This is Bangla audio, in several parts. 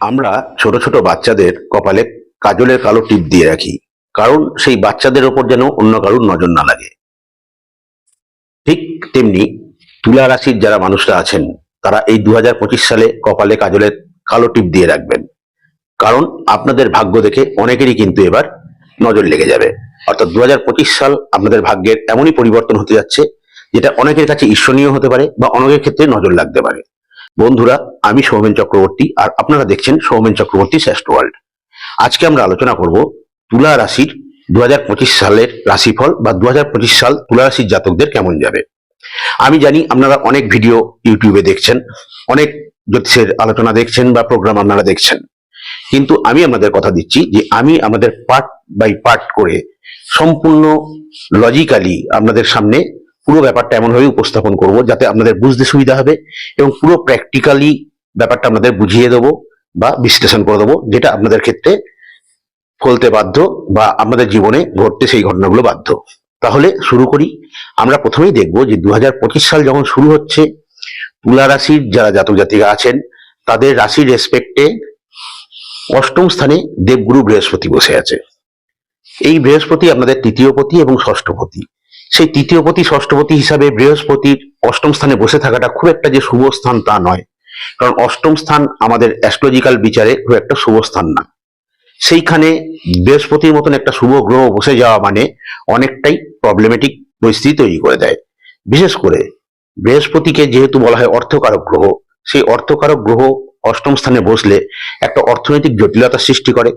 আমরা ছোট ছোট বাচ্চাদের কপালে কাজলের কালো টিপ দিয়ে রাখি, কারণ সেই বাচ্চাদের ওপর যেন অন্য কারুর নজর না লাগে। ঠিক তেমনি তুলা রাশির যারা মানুষরা আছেন, তারা এই দু হাজার পঁচিশ সালে কপালে কাজলের কালো টিপ দিয়ে রাখবেন। কারণ আপনাদের ভাগ্য দেখে অনেকেরই কিন্তু এবার নজর লেগে যাবে। অর্থাৎ দু হাজার পঁচিশ সাল আপনাদের ভাগ্যের এমনই পরিবর্তন হতে যাচ্ছে, যেটা অনেকের কাছে ঈর্ষণীয় হতে পারে বা অনেকের ক্ষেত্রে নজর লাগতে পারে। বন্ধুরা, আমি সৌমেন চক্রবর্তী আর আপনারা দেখছেন সৌমেন চক্রবর্তী শ্রেষ্ঠ ওয়ার্ল্ড আজকে আমরা আলোচনা করব তুলা রাশির দুহাজার পঁচিশ সালের রাশিফল বা দু হাজার পঁচিশ সাল তুলা রাশির জাতকদের কেমন যাবে। আমি জানি আপনারা অনেক ভিডিও ইউটিউবে দেখছেন, অনেক জ্যোতিষের আলোচনা দেখছেন বা প্রোগ্রাম আপনারা দেখছেন। কিন্তু আমি আপনাদের কথা দিচ্ছি যে আমি আমাদের পার্ট বাই পার্ট করে সম্পূর্ণ লজিক্যালি আপনাদের সামনে পুরো ব্যাপারটা এমনভাবে উপস্থাপন করব যাতে আপনাদের বুঝতে সুবিধা হবে এবং পুরো প্র্যাকটিক্যালি ব্যাপারটা আপনাদের বুঝিয়ে দেবো বা বিশ্লেষণ করে দেবো যেটা আপনাদের ক্ষেত্রে ফলতে বাধ্য বা আপনাদের জীবনে ঘটতে সেই ঘটনাগুলো বাধ্য। তাহলে শুরু করি। আমরা প্রথমেই দেখব যে দু হাজার পঁচিশ সাল যখন শুরু হচ্ছে, তুলা রাশির যারা জাতক জাতিকা আছেন, তাদের রাশির রেসপেক্টে অষ্টম স্থানে দেবগুরু বৃহস্পতি বসে আছে। এই বৃহস্পতি আপনাদের তৃতীয় পতি এবং ষষ্ঠপতি সেই তৃতীয় পতি ষষ্ঠপতি হিসাবে বৃহস্পতির অষ্টম স্থানে বসে থাকাটা খুব একটা যে শুভ স্থান তা নয়। কারণ অষ্টম স্থান আমাদের অ্যাস্ট্রোলজিক্যাল বিচারে খুব একটা শুভ স্থান না। সেইখানে বৃহস্পতির মতন একটা শুভ গ্রহ বসে যাওয়া মানে অনেকটাই প্রবলেমেটিক পরিস্থিতি তৈরি করে দেয়। বিশেষ করে বৃহস্পতিকে যেহেতু বলা হয় অর্থকারক গ্রহ, সেই অর্থকারক গ্রহ অষ্টম স্থানে বসলে একটা অর্থনৈতিক জটিলতা সৃষ্টি করে।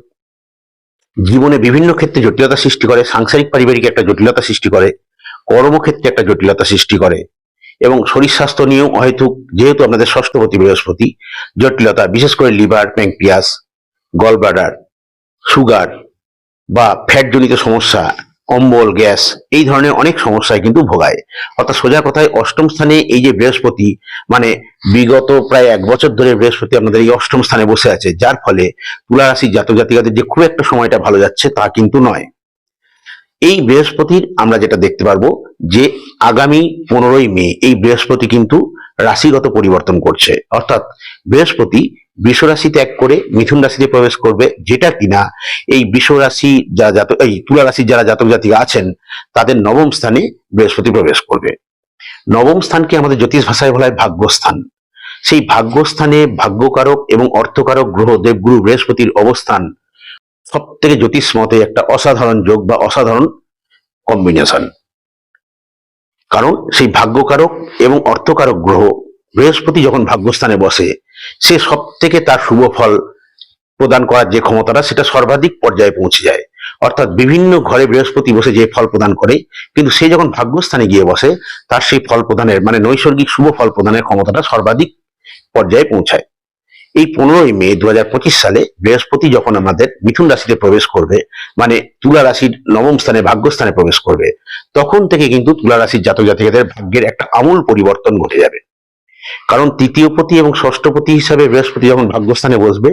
জীবনে বিভিন্ন ক্ষেত্রে জটিলতা সৃষ্টি করে, সাংসারিক, পারিবারিক একটা জটিলতা সৃষ্টি করে। কর্মক্ষেত্রে একটা জটিলতা সৃষ্টি করে। এবং শরীর স্বাস্থ্য নিয়েও হয়তো যেহেতু আপনাদের ষষ্ঠপতি বৃহস্পতি, জটিলতা, বিশেষ করে লিভার, প্যাঙ্ক্রিয়াস, গলব্লাডার, সুগার বা ফ্যাটজনিত সমস্যা অম্বল গ্যাস, এই ধরনের অনেক সমস্যায় কিন্তু ভোগায়। অর্থাৎ সোজা কথায় অষ্টম স্থানে এই যে বৃহস্পতি মানে বিগত প্রায় এক বছর ধরে বৃহস্পতি আপনাদের এই অষ্টম স্থানে বসে আছে। যার ফলে তুলা রাশির জাতক জাতিকাদের যে খুব একটা সময়টা ভালো যাচ্ছে তা কিন্তু নয়। এই বৃহস্পতির আমরা যেটা দেখতে পারব যে আগামী পনেরোই মে এই বৃহস্পতি কিন্তু রাশিগত পরিবর্তন করছে। অর্থাৎ বৃহস্পতি রাশি ত্যাগ করে মিথুন রাশিতে প্রবেশ করবে যেটা কিনা এই রাশি যারা জাতক, এই তুলা রাশির যারা জাতক জাতিকা আছেন, তাদের নবম স্থানে বৃহস্পতি প্রবেশ করবে। নবম স্থানকে আমাদের জ্যোতিষ ভাষায় বলা হয় ভাগ্যস্থান। সেই ভাগ্যস্থানে ভাগ্যকারক এবং অর্থকারক গ্রহ দেবগুরু বৃহস্পতির অবস্থান সব থেকে জ্যোতিষ মতে একটা অসাধারণ যোগ বা অসাধারণ কম্বিনেশন কারণ সেই ভাগ্যকারক এবং অর্থকারক গ্রহ বৃহস্পতি যখন ভাগ্যস্থানে বসে, সে সব থেকে তার শুভ ফল প্রদান করার যে ক্ষমতাটা, সেটা সর্বাধিক পর্যায়ে পৌঁছে যায়। অর্থাৎ বিভিন্ন ঘরে বৃহস্পতি বসে যে ফল প্রদান করে, কিন্তু সে যখন ভাগ্যস্থানে গিয়ে বসে, তার সেই ফল প্রদানের মানে নৈসর্গিক শুভ ফল প্রদানের ক্ষমতাটা সর্বাধিক পর্যায়ে পৌঁছায়। এই পনেরোই মে দু সালে বৃহস্পতি যখন আমাদের মিথুন রাশিতে প্রবেশ করবে মানে তুলা রাশির নবম স্থানে, ভাগ্যস্থানে প্রবেশ করবে, তখন থেকে কিন্তু তুলা রাশির জাতক জাতিকাদের ভাগ্যের একটা আমূল পরিবর্তন ঘটে যাবে। কারণ তৃতীয়পতি এবং ষষ্ঠপতি হিসাবে বৃহস্পতি যখন ভাগ্যস্থানে বসবে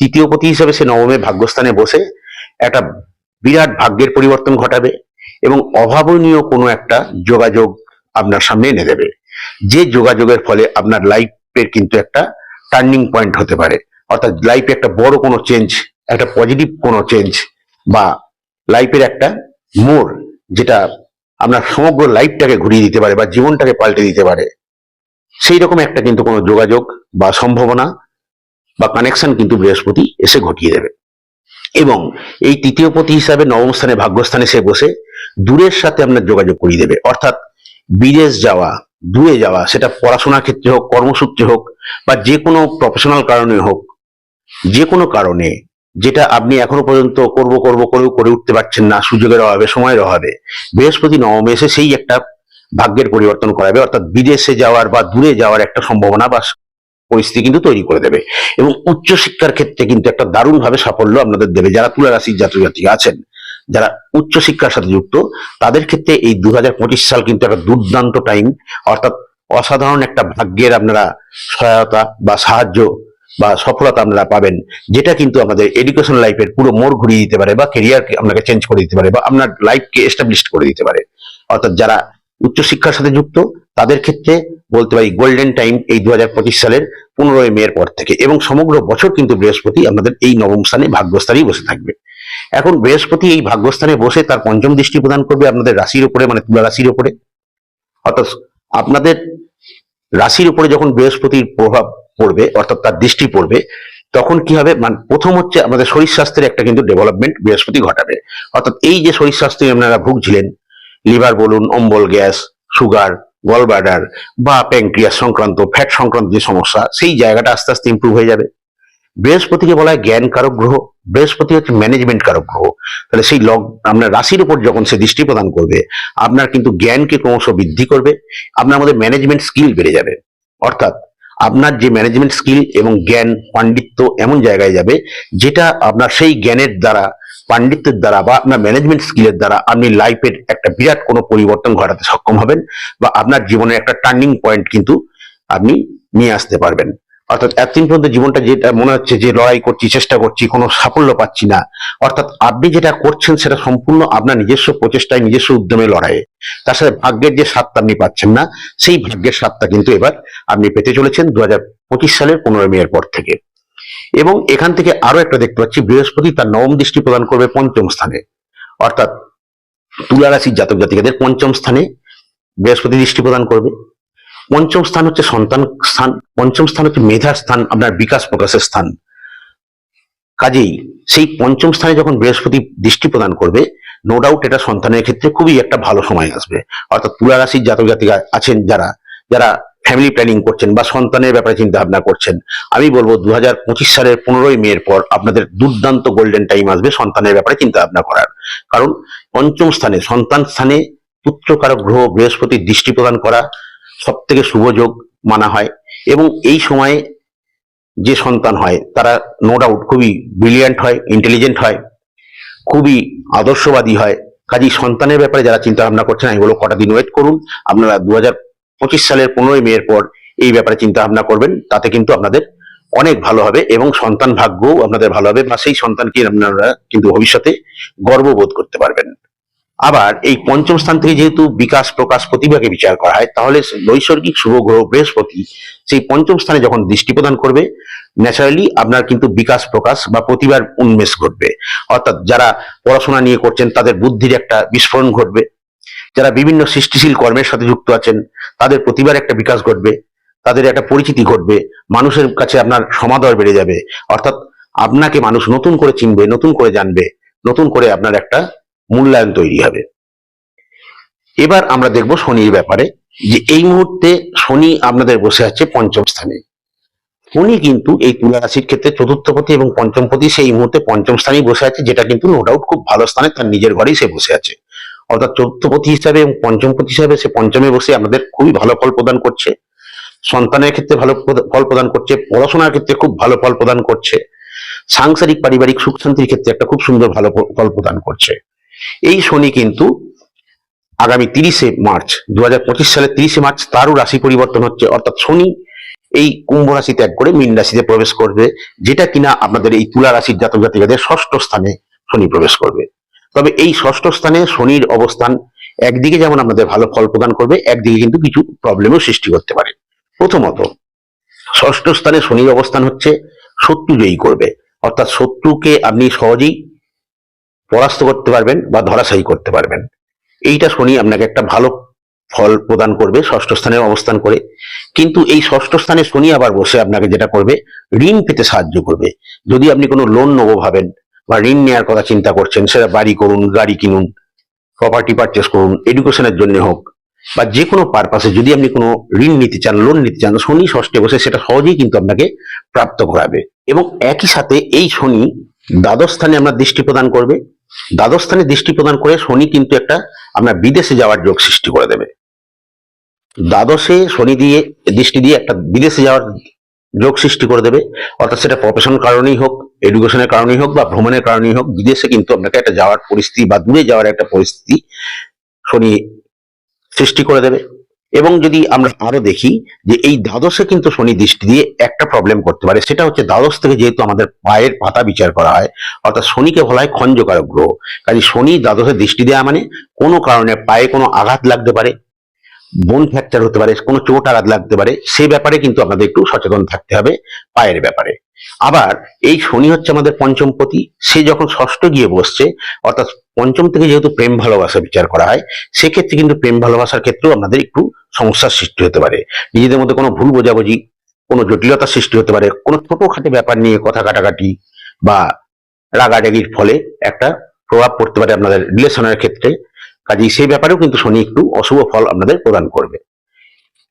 তৃতীয়পতি হিসাবে সে নবমে ভাগ্যস্থানে বসে একটা বিরাট ভাগ্যের পরিবর্তন ঘটাবে এবং অভাবনীয় কোনো একটা যোগাযোগ আপনার সামনে এনে দেবে। যে যোগাযোগের ফলে আপনার লাইফের কিন্তু একটা টার্নিং পয়েন্ট হতে পারে। অর্থাৎ লাইফে একটা বড় কোনো চেঞ্জ একটা পজিটিভ কোনো চেঞ্জ বা লাইফের একটা মোড় যেটা আপনার সমগ্র লাইফটাকে ঘুরিয়ে দিতে পারে বা জীবনটাকে পাল্টে দিতে পারে। সেই রকম একটা কিন্তু কোনো যোগাযোগ বা সম্ভাবনা বা কানেকশন কিন্তু বৃহস্পতি এসে ঘটিয়ে দেবে। এবং এই তৃতীয় পতি হিসাবে নবম স্থানে ভাগ্যস্থানে সে বসে দূরের সাথে আপনার যোগাযোগ করিয়ে দেবে। অর্থাৎ বিদেশ যাওয়া, দূরে যাওয়া, সেটা পড়াশোনার ক্ষেত্রে হোক, কর্মসূত্রে হোক বা যে কোনো প্রফেশনাল কারণে হোক, যে কোনো কারণে, যেটা আপনি এখনও পর্যন্ত করব করব করেও করে উঠতে পারছেন না, সুযোগের অভাবে, সময়ের অভাবে, বৃহস্পতি নবমে এসে সেই একটা ভাগ্যের পরিবর্তন করাবে, অর্থাৎ বিদেশে যাওয়ার বা দূরে যাওয়ার একটা সম্ভাবনা বা পরিস্থিতি কিন্তু তৈরি করে দেবে। এবং উচ্চ শিক্ষার ক্ষেত্রে কিন্তু একটা দারুণভাবে সাফল্য আপনাদের দেবে, যারা তুলা রাশির জাতিকা আছেন, যারা উচ্চ শিক্ষার সাথে যুক্ত, তাদের ক্ষেত্রে এই দু হাজার পঁচিশ সাল কিন্তু একটা দুর্দান্ত টাইম অর্থাৎ অসাধারণ একটা ভাগ্যের আপনারা সহায়তা বা সাহায্য বা সফলতা আপনারা পাবেন, যেটা কিন্তু আমাদের এডুকেশন লাইফের পুরো মোড় ঘুরিয়ে দিতে পারে বা কেরিয়ারকে আপনাকে চেঞ্জ করে দিতে পারে বা আপনার লাইফকে এস্টাবলিশ করে দিতে পারে। অর্থাৎ যারা উচ্চশিক্ষার সাথে যুক্ত, তাদের ক্ষেত্রে বলতে পারি গোল্ডেন টাইম এই দু হাজার পঁচিশ সালের পনেরোই মেয়ের পর থেকে এবং সমগ্র বছর কিন্তু বৃহস্পতি আমাদের এই নবম স্থানে ভাগ্যস্থানেই বসে থাকবে। এখন বৃহস্পতি এই ভাগ্যস্থানে বসে তার পঞ্চম দৃষ্টি প্রদান করবে আপনাদের রাশির উপরে মানে তুলা রাশির উপরে। অর্থাৎ আপনাদের রাশির উপরে যখন বৃহস্পতির প্রভাব পড়বে, অর্থাৎ তার দৃষ্টি পড়বে, তখন কি হবে? মানে প্রথম হচ্ছে আমাদের শরীর স্বাস্থ্যের একটা কিন্তু ডেভেলপমেন্ট বৃহস্পতি ঘটাবে। অর্থাৎ এই যে শরীর স্বাস্থ্যে আপনারা ভুগছিলেন, লিভার বলুন, অম্বল, গ্যাস, সুগার গলব্লাডার বা প্যাংক্রিয়াস সংক্রান্ত ফ্যাট সংক্রান্ত যে সমস্যা, সেই জায়গাটা আস্তে আস্তে ইম্প্রুভ হয়ে যাবে। বৃহস্পতিকে বলা হয় জ্ঞান কারক গ্রহ, বৃহস্পতি হচ্ছে ম্যানেজমেন্ট কারক গ্রহ। তাহলে সেই লগ, আপনার রাশির উপর যখন সে দৃষ্টি প্রদান করবে, আপনার কিন্তু জ্ঞানকে ক্রমশ বৃদ্ধি করবে, আপনার মধ্যে ম্যানেজমেন্ট স্কিল বেড়ে যাবে। অর্থাৎ আপনার যে ম্যানেজমেন্ট স্কিল এবং জ্ঞান, পাণ্ডিত্য এমন জায়গায় যাবে, যেটা আপনার সেই জ্ঞানের দ্বারা, পাণ্ডিত্যের দ্বারা বা আপনার ম্যানেজমেন্ট স্কিলের দ্বারা আপনি লাইফের একটা বিরাট কোনো পরিবর্তন ঘটাতে সক্ষম হবেন বা আপনার জীবনের একটা টার্নিং পয়েন্ট কিন্তু আপনি নিয়ে আসতে পারবেন। অর্থাৎ এতদিন পর্যন্ত জীবনটা যেটা মনে হচ্ছে যে লড়াই করছি, চেষ্টা করছি, কোনো সাফল্য পাচ্ছি না। অর্থাৎ আপনি যেটা করছেন সেটা সম্পূর্ণ আপনার নিজস্ব প্রচেষ্টায়, নিজস্ব উদ্যমে লড়াইয়ে। তার সাথে ভাগ্যের যে স্বাদটা আপনি পাচ্ছেন না, সেই ভাগ্যের স্বাদটা কিন্তু এবার আপনি পেতে চলেছেন দু সালের পনেরোই মেয়ের পর থেকে। এবং এখান থেকে আরও একটা দেখতে পাচ্ছি, বৃহস্পতি তার নবম দৃষ্টি প্রদান করবে পঞ্চম স্থানে। অর্থাৎ তুলা রাশির জাতক জাতিকাদের পঞ্চম স্থানে বৃহস্পতি দৃষ্টি প্রদান করবে। পঞ্চম স্থান হচ্ছে সন্তান স্থান, পঞ্চম স্থান হচ্ছে মেধার স্থান, আপনার বিকাশ প্রকাশের স্থান। কাজেই সেই পঞ্চম স্থানে যখন বৃহস্পতি দৃষ্টি প্রদান করবে নো ডাউট এটা সন্তানের ক্ষেত্রে খুবই একটা ভালো সময় আসবে। অর্থাৎ তুলা রাশির জাতক জাতিকা আছেন যারা যারা ফ্যামিলি প্ল্যানিং করছেন বা সন্তানের ব্যাপারে চিন্তা ভাবনা করছেন। আমি বলব দু হাজার পঁচিশ সালের পনেরোই মেয়ের পর আপনাদের দুর্দান্ত গোল্ডেন টাইম আসবে সন্তানের ব্যাপারে চিন্তা ভাবনা করার। কারণ পঞ্চম স্থানে, সন্তান স্থানে পুত্রকারক গ্রহ বৃহস্পতির দৃষ্টি প্রদান করা সব থেকে শুভযোগ মানা হয় এবং এই সময়ে যে সন্তান হয়, তারা নো ডাউট খুবই ব্রিলিয়ান্ট হয় ইন্টেলিজেন্ট হয়, খুবই আদর্শবাদী হয়। কাজেই সন্তানের ব্যাপারে যারা চিন্তা ভাবনা করছেন, আমি কটা দিন ওয়েট করুন। আপনারা দু পঁচিশ সালের পনেরোই মেয়ের পর এই ব্যাপারে চিন্তা ভাবনা করবেন, তাতে কিন্তু আপনাদের অনেক ভালো হবে এবং সন্তান ভাগ্যও আপনাদের ভালো হবে বা সেই সন্তানকে আপনারা কিন্তু ভবিষ্যতে গর্ববোধ করতে পারবেন। আবার এই পঞ্চম স্থান থেকে যেহেতু বিকাশ প্রকাশ প্রতিভাকে বিচার করা হয়, তাহলে নৈসর্গিক শুভ গ্রহ বৃহস্পতি সেই পঞ্চম স্থানে যখন দৃষ্টি প্রদান করবে ন্যাচারালি আপনার কিন্তু বিকাশ প্রকাশ বা প্রতিভার উন্মেষ ঘটবে। অর্থাৎ যারা পড়াশোনা নিয়ে করছেন, তাদের বুদ্ধির একটা বিস্ফোরণ ঘটবে। যারা বিভিন্ন সৃষ্টিশীল কর্মের সাথে যুক্ত আছেন, তাদের প্রতিভার একটা বিকাশ ঘটবে, তাদের একটা পরিচিতি ঘটবে, মানুষের কাছে আপনার সমাদর বেড়ে যাবে। অর্থাৎ আপনাকে মানুষ নতুন করে চিনবে, নতুন করে জানবে, নতুন করে আপনার একটা মূল্যায়ন তৈরি হবে। এবার আমরা দেখব শনির ব্যাপারে যে এই মুহূর্তে শনি আপনাদের বসে আছে পঞ্চম স্থানে। শনি কিন্তু এই তুলা রাশির ক্ষেত্রে চতুর্থপতি এবং পঞ্চমপতি সেই মুহূর্তে পঞ্চম স্থানেই বসে আছে, যেটা কিন্তু নো ডাউট খুব ভালো স্থানে তার নিজের ঘরেই সে বসে আছে। অর্থাৎ চতুর্থপতি হিসাবে এবং পঞ্চমপতি হিসাবে সে পঞ্চমে বসে আমাদের খুবই ভালো ফল প্রদান করছে। সন্তানের ক্ষেত্রে ভালো ফল প্রদান করছে, পড়াশোনার ক্ষেত্রে খুব ভালো ফল প্রদান করছে। সাংসারিক, পারিবারিক সুখ শান্তির ক্ষেত্রে একটা খুব সুন্দর ভালো ফল প্রদান করছে। এই শনি কিন্তু আগামী তিরিশে মার্চ দু সালের তিরিশে মার্চ তারও রাশি পরিবর্তন হচ্ছে। অর্থাৎ শনি এই কুম্ভ রাশি ত্যাগ করে মীন রাশিতে প্রবেশ করবে, যেটা কিনা আপনাদের এই তুলা রাশির জাতক জাতিকাদের ষষ্ঠ স্থানে শনি প্রবেশ করবে। তবে এই ষষ্ঠ স্থানে শনির অবস্থান একদিকে যেমন আপনাদের ভালো ফল প্রদান করবে, একদিকে কিন্তু কিছু প্রবলেমও সৃষ্টি করতে পারে। প্রথমত, ষষ্ঠ স্থানে শনির অবস্থান হচ্ছে শত্রু জয়ী করবে। অর্থাৎ শত্রুকে আপনি সহজেই পরাস্ত করতে পারবেন বা ধরাশায়ী করতে পারবেন। এইটা শনি আপনাকে একটা ভালো ফল প্রদান করবে, ষষ্ঠ স্থানে অবস্থান করে। কিন্তু এই ষষ্ঠ স্থানে শনি আবার বসে আপনাকে যেটা করবে, ঋণ পেতে সাহায্য করবে। যদি আপনি কোনো লোন নেব ভাবেন বা ঋণ নেওয়ার কথা চিন্তা করছেন, সেটা বাড়ি করুন, গাড়ি কিনুন প্রপার্টি পারচেস করুন এডুকেশনের জন্য হোক, বা যে কোনো পারপাসে যদি আপনি কোনো ঋণ নিতে চান লোন নিতে চান, শনি ষষ্ঠে বসে সেটা সহজেই কিন্তু আপনাকে প্রাপ্ত করাবে। এবং একই সাথে এই শনি দ্বাদশ স্থানে আপনার দৃষ্টি প্রদান করবে। দ্বাদশ স্থানে দৃষ্টি প্রদান করে শনি কিন্তু একটা আপনার বিদেশে যাওয়ার যোগ সৃষ্টি করে দেবে। দ্বাদশে শনি দিয়ে দৃষ্টি দিয়ে একটা বিদেশে যাওয়ার যোগ সৃষ্টি করে দেবে। অর্থাৎ সেটা প্রফেশন কারণেই হোক এডুকেশনের কারণেই হোক বা ভ্রমণের কারণেই হোক, বিদেশে কিন্তু আপনাকে একটা যাওয়ার পরিস্থিতি বা দূরে যাওয়ার একটা পরিস্থিতি শনি সৃষ্টি করে দেবে। এবং যদি আমরা আরও দেখি যে এই দ্বাদশে কিন্তু শনি দৃষ্টি দিয়ে একটা প্রবলেম করতে পারে, সেটা হচ্ছে দ্বাদশ থেকে যেহেতু আমাদের পায়ের পাতা বিচার করা হয়, অর্থাৎ শনিকে বলা হয় খঞ্জকারক গ্রহ। কাজে শনি দ্বাদশে দৃষ্টি দেওয়া মানে কোনো কারণে পায়ে কোনো আঘাত লাগতে পারে বোন ফ্র্যাকচার হতে পারে, কোনো চোট আঘাত লাগতে পারে, সে ব্যাপারে কিন্তু আপনাদের একটু সচেতন থাকতে হবে পায়ের ব্যাপারে। আবার এই শনি হচ্ছে আমাদের পঞ্চমপতি সে যখন ষষ্ঠ গিয়ে বসছে, অর্থাৎ পঞ্চম থেকে যেহেতু প্রেম ভালোবাসা বিচার করা হয়, সেক্ষেত্রে কিন্তু প্রেম ভালোবাসার ক্ষেত্রেও আপনাদের একটু সমস্যার সৃষ্টি হতে পারে। নিজেদের মধ্যে কোনো ভুল বোঝাবুঝি, কোনো জটিলতার সৃষ্টি হতে পারে, কোনো ছোটখাটো ব্যাপার নিয়ে কথা কাটাকাটি বা রাগারাগির ফলে একটা প্রভাব পড়তে পারে আপনাদের রিলেশনের ক্ষেত্রে। কাজেই সেই ব্যাপারেও কিন্তু শনি একটু অশুভ ফল আপনাদের প্রদান করবে।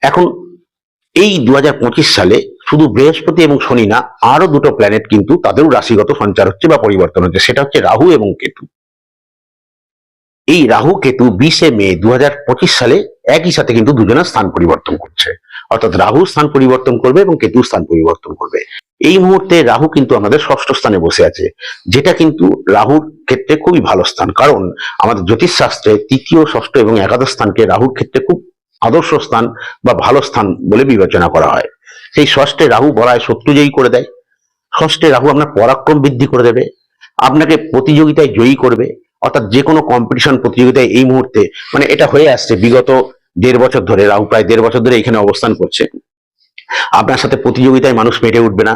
এখন, এই দু হাজার পঁচিশ সালে শুধু বৃহস্পতি এবং শনি না আরও দুটো প্ল্যানেট কিন্তু তাদেরও রাশিগত সঞ্চার হচ্ছে বা পরিবর্তন হচ্ছে। সেটা হচ্ছে রাহু এবং কেতু। এই রাহু কেতু বিশে মে দু হাজার পঁচিশ সালে একই সাথে কিন্তু দুজনের স্থান পরিবর্তন করছে। অর্থাৎ রাহু স্থান পরিবর্তন করবে এবং কেতু স্থান পরিবর্তন করবে। এই মুহূর্তে রাহু কিন্তু আমাদের ষষ্ঠ স্থানে বসে আছে, যেটা কিন্তু রাহুর ক্ষেত্রে খুবই ভালো স্থান। কারণ আমাদের জ্যোতিষশাস্ত্রে তৃতীয়, ষষ্ঠ এবং একাদশ স্থানকে রাহুর ক্ষেত্রে খুব আদর্শ স্থান বা ভালো স্থান বলে বিবেচনা করা হয়। সেই ষষ্ঠে রাহু বলায় শত্রুজয়ী করে দেয়। ষষ্ঠে রাহু আপনার পরাক্রম বৃদ্ধি করে দেবে। আপনাকে প্রতিযোগিতায় জয়ী করবে। অর্থাৎ যে কোনো কম্পিটিশন প্রতিযোগিতায় এই মুহূর্তে মানে এটা হয়ে আসছে বিগত দেড় বছর ধরে, রাহু প্রায় দেড় বছর ধরে এখানে অবস্থান করছে। আপনার সাথে প্রতিযোগিতায় মানুষ পেরে উঠবে না।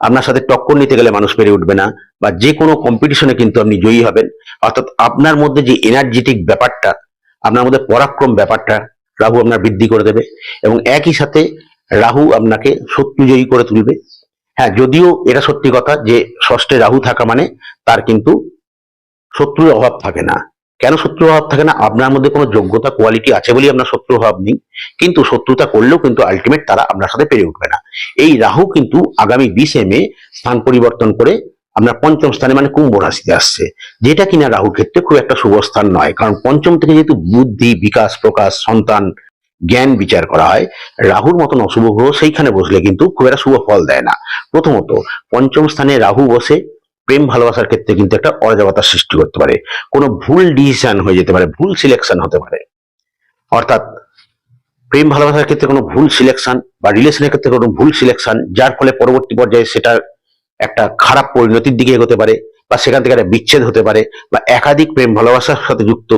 আপনার সাথে টক্কর নিতে গেলে মানুষ পেরে উঠবে না। বা যে কোনো কম্পিটিশনে কিন্তু আপনি জয়ী হবেন। অর্থাৎ আপনার মধ্যে যে এনার্জেটিক ব্যাপারটা, আপনার মধ্যে পরাক্রম ব্যাপারটা, রাহু আপনার বৃদ্ধি করে দেবে এবং একই সাথে রাহু আপনাকে শত্রু জয়ী করে তুলবে। হ্যাঁ যদিও এটা সত্যি কথা যে ষষ্ঠে রাহু থাকা মানে তার কিন্তু শত্রুর অভাব থাকে না। কেন শত্রুর অভাব থাকে না? আপনার মধ্যে কোনো যোগ্যতা কোয়ালিটি আছে বলেই আপনার শত্রুর অভাব নেই। কিন্তু শত্রুতা করলেও কিন্তু আলটিমেট তারা আপনার সাথে পেরে উঠবে না। এই রাহু কিন্তু আগামী বিশে মে স্থান পরিবর্তন করে আপনার পঞ্চম স্থানে মানে কুম্ভ রাশিতে আসছে। যেটা কিনা রাহুর ক্ষেত্রে খুব একটা শুভ স্থান নয়। কারণ পঞ্চম থেকে যেহেতু বুদ্ধি, বিকাশ, প্রকাশ, সন্তান, জ্ঞান বিচার করা হয়, রাহুর মতন অশুভ গ্রহ সেইখানে বসলে কিন্তু খুব একটা শুভ ফল দেয় না। প্রথমত, পঞ্চম স্থানে রাহু বসে প্রেম ভালোবাসার ক্ষেত্রে কিন্তু একটা অরাজকতার সৃষ্টি করতে পারে। কোনো ভুল ডিসিশন হয়ে যেতে পারে, ভুল সিলেকশন হতে পারে। অর্থাৎ প্রেম ভালোবাসার ক্ষেত্রে কোনো ভুল সিলেকশন বা রিলেশনের ক্ষেত্রে কোনো ভুল সিলেকশন যার ফলে পরবর্তী পর্যায়ে সেটা একটা খারাপ পরিণতির দিকে এগোতে পারে বা সেখান থেকে একটা বিচ্ছেদ হতে পারে বা একাধিক প্রেম ভালোবাসার সাথে যুক্ত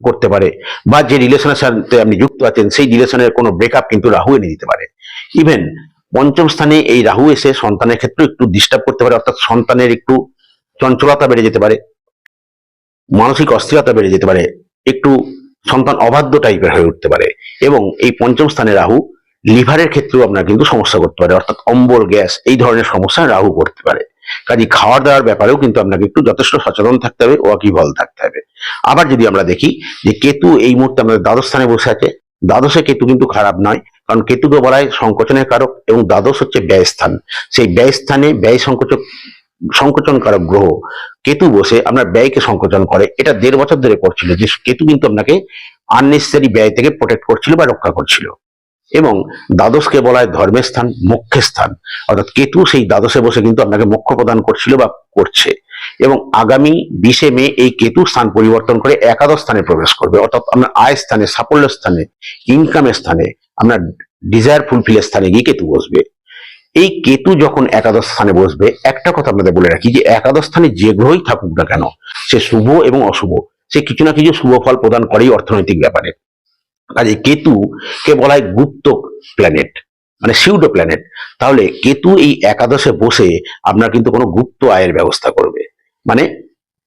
করতে পারে বা যে রিলেশনের সাথে আপনি যুক্ত আছেন, সেই রিলেশনের কোনো ব্রেকআপ কিন্তু রাহু এনে দিতে পারে। ইভেন পঞ্চম স্থানে এই রাহু এসে সন্তানের ক্ষেত্রে একটু ডিস্টার্ব করতে পারে, অর্থাৎ সন্তানের একটু চঞ্চলতা বেড়ে যেতে পারে, মানসিক অস্থিরতা বেড়ে যেতে পারে, একটু সন্তান অবাধ্য টাইপের হয়ে উঠতে পারে এবং এই পঞ্চম স্থানে রাহু লিভারের ক্ষেত্রেও আপনার কিন্তু সমস্যা করতে পারে, অর্থাৎ অম্বল, গ্যাস এই ধরনের সমস্যা রাহু করতে পারে। কাজে খাওয়ার দাওয়ার ব্যাপারেও কিন্তু আপনাকে একটু যথেষ্ট সচেতন থাকতে হবে ওয়াকিবল থাকতে হবে। আবার যদি আমরা দেখি যে কেতু এই মুহূর্তে আমাদের দ্বাদশ স্থানে বসে আছে, দ্বাদশে কেতু কিন্তু খারাপ নয় কারণ কেতুকে বলা হয় সংকোচনের কারক এবং দ্বাদশ হচ্ছে ব্যয়স্থান। সেই ব্যয়স্থানে ব্যয় সংকোচক সংকোচন কারক গ্রহ। কেতু বসে আপনার ব্যয়কে সংকোচন করে। এটা দেড় বছর ধরে করছিল। যে কেতু কিন্তু আপনাকে আননেসেসারি ব্যয় থেকে প্রোটেক্ট করছিল বা রক্ষা করছিল। এবং দ্বাদশকে বলা হয় ধর্মের স্থান মুখ্যের স্থান। অর্থাৎ কেতু সেই দ্বাদশে বসে কিন্তু আপনাকে মোক্ষ প্রদান করছিল বা করছে। এবং আগামী বিশে মে এই কেতু স্থান পরিবর্তন করে একাদশ স্থানে প্রবেশ করবে। অর্থাৎ আপনার আয় স্থানে, সাফল্য স্থানে ইনকামের স্থানে আপনার ডিজায়ার ফুলফিলের স্থানে গিয়ে কেতু বসবে। এই কেতু যখন একাদশ স্থানে বসবে, একটা কথা আপনাদের বলে রাখি যে একাদশ স্থানে যে গ্রহই থাকুক না কেন, সে শুভ এবং অশুভ, সে কিছু না কিছু শুভ ফল প্রদান করেই অর্থনৈতিক ব্যাপারে। কাজে কেতু কে বলা হয় গুপ্ত প্ল্যানেট মানে সিউডো প্ল্যানেট তাহলে কেতু এই একাদশে বসে আপনার কিন্তু কোনো গুপ্ত আয়ের ব্যবস্থা করবে। মানে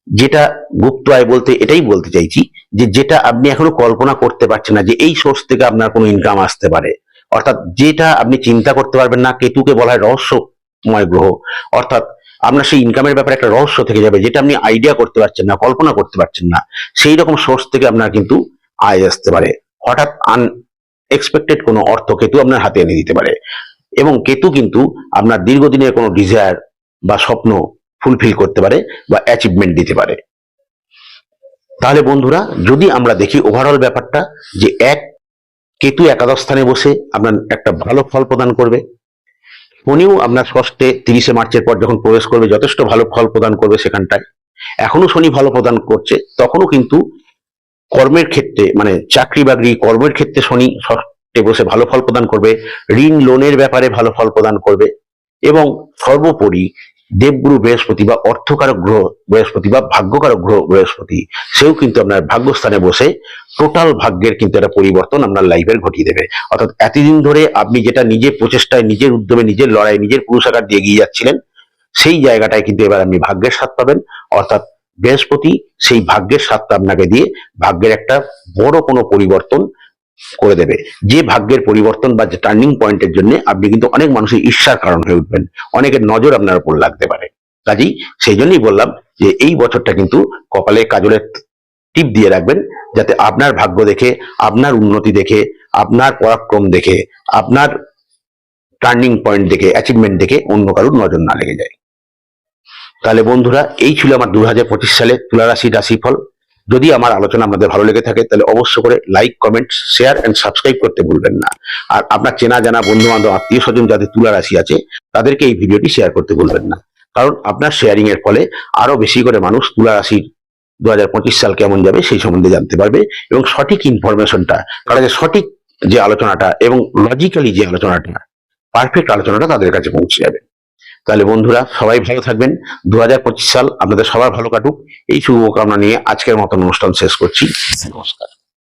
যেটা গুপ্ত আয় বলতে এটাই বলতে চাইছি যে যেটা আপনি এখনও কল্পনা করতে পারছেন না যে এই সোর্স থেকে আপনার কোনো ইনকাম আসতে পারে। অর্থাৎ যেটা আপনি চিন্তা করতে পারবেন না, কেতুকে বলা হয় রহস্যময় গ্রহ। অর্থাৎ আপনার সেই ইনকামের ব্যাপারে একটা রহস্য থেকে যাবে, যেটা আপনি আইডিয়া করতে পারছেন না, কল্পনা করতে পারছেন না, সেই রকম সোর্স থেকে আপনার কিন্তু আয় আসতে পারে। হঠাৎ আন এক্সপেক্টেড কোনো অর্থ কেতু আপনার হাতে এনে দিতে পারে। এবং কেতু কিন্তু আপনার দীর্ঘদিনের কোনো ডিজায়ার বা স্বপ্ন ফুলফিল করতে পারে বা অ্যাচিভমেন্ট দিতে পারে। তাহলে বন্ধুরা, যদি আমরা দেখি ওভারঅল ব্যাপারটা, যে এক কেতু একাদশ স্থানে বসে আপনার একটা ভালো ফল প্রদান করবে। শনিও আপনার ষষ্ঠে তিরিশে মার্চের পর যখন প্রবেশ করবে, যথেষ্ট ভালো ফল প্রদান করবে সেখানটায়। এখনও শনি ভালো প্রদান করছে, তখনও কিন্তু কর্মের ক্ষেত্রে মানে চাকরি বাকরি কর্মের ক্ষেত্রে শনি ষষ্ঠে বসে ভালো ফল প্রদান করবে, ঋণ, লোনের ব্যাপারে ভালো ফল প্রদান করবে এবং সর্বোপরি দেবগুরু বৃহস্পতি বা অর্থকারক গ্রহ বৃহস্পতি বা ভাগ্যকারক গ্রহ বৃহস্পতি, সেও কিন্তু আপনার ভাগ্যস্থানে বসে টোটাল ভাগ্যের কিন্তু একটা পরিবর্তন আপনার লাইফের ঘটিয়ে দেবে। অর্থাৎ এতদিন ধরে আপনি যেটা নিজের প্রচেষ্টায়, নিজের উদ্যমে, নিজের লড়াই, নিজের পুরুষাকার দিয়ে এগিয়ে যাচ্ছিলেন, সেই জায়গাটায় কিন্তু এবার আপনি ভাগ্যের স্বাদ পাবেন। অর্থাৎ বৃহস্পতি সেই ভাগ্যের স্বাদটা আপনাকে দিয়ে ভাগ্যের একটা বড় কোনো পরিবর্তন করে দেবে। যে ভাগ্যের পরিবর্তন বা যে টার্নিং পয়েন্টের জন্য আপনি কিন্তু অনেক মানুষের ঈর্ষার কারণ হয়ে উঠবেন। অনেকের নজর আপনার উপর লাগতে পারে। কাজেই সেই জন্যই বললাম যে এই বছরটা কিন্তু কপালে কাজলের টিপ দিয়ে রাখবেন যাতে আপনার ভাগ্য দেখে, আপনার উন্নতি দেখে, আপনার পরাক্রম দেখে, আপনার টার্নিং পয়েন্ট দেখে অ্যাচিভমেন্ট দেখে অন্য কারোর নজর না লেগে যায়। তাহলে বন্ধুরা, এই ছিল আমার দু হাজার পঁচিশ সালে তুলা রাশির রাশিফল। যদি আমার আলোচনা আপনাদের ভালো লেগে থাকে, তাহলে অবশ্য করে like comment share and subscribe করতে ভুলবেন না। আর আপনার চেনা জানা বন্ধু বান্ধব আত্মীয় স্বজন যাদের তুলা রাশি আছে, তাদেরকে এই ভিডিওটি শেয়ার করতে ভুলবেন না। কারণ আপনার শেয়ারিং এর ফলে আরও বেশি করে মানুষ তুলা রাশির দু হাজার পঁচিশ সাল কেমন যাবে সেই সম্বন্ধে জানতে পারবে এবং সঠিক ইনফরমেশনটা কারণ যে সঠিক যে আলোচনাটা এবং লজিক্যালি যে আলোচনাটা পারফেক্ট আলোচনাটা তাদের কাছে পৌঁছে যাবে। তাহলে বন্ধুরা সবাই ভালো থাকবেন। দু হাজার পঁচিশ সাল আপনাদের সবার ভালো কাটুক। এই শুভকামনা নিয়ে আজকের মতন অনুষ্ঠান শেষ করছি। নমস্কার।